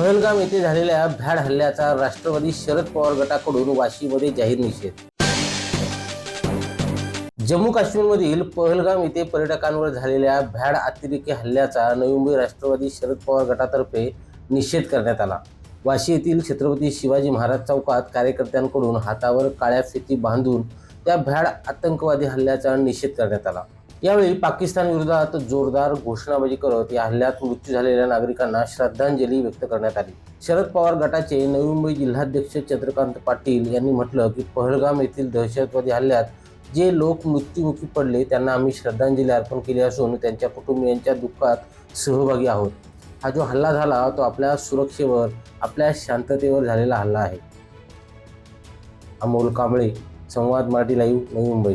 पहलगाम येथे झालेल्या भ्याड हल्ल्याचा राष्ट्रवादी शरद पवार गटाकडून वाशीमध्ये जाहीर निषेध. जम्मू काश्मीरमधील पहलगाम येथे पर्यटकांवर झालेल्या भ्याड अतिरेकी हल्ल्याचा नवी मुंबई राष्ट्रवादी शरद पवार गटातर्फे निषेध करण्यात आला. वाशी येथील छत्रपती शिवाजी महाराज चौकात कार्यकर्त्यांकडून हातावर काळ्या फिती बांधून त्या भ्याड आतंकवादी हल्ल्याचा निषेध करण्यात आला. यावेळी पाकिस्तान विरोधात जोरदार घोषणाबाजी करत या हल्ल्यात मृत्यू झालेल्या नागरिकांना श्रद्धांजली व्यक्त करण्यात आली. शरद पवार गटाचे नवी मुंबई जिल्हाध्यक्ष चंद्रकांत पाटील यांनी म्हटलं की पहलगाम येथील दहशतवादी हल्ल्यात जे लोक मृत्युमुखी पडले त्यांना आम्ही श्रद्धांजली अर्पण केली असून त्यांच्या कुटुंबियांच्या दुःखात सहभागी आहोत. हा जो हल्ला झाला तो आपल्या सुरक्षेवर आपल्या शांततेवर झालेला हल्ला आहे. अमोल कांबळे संवाद मराठी लाईव्ह नवी मुंबई.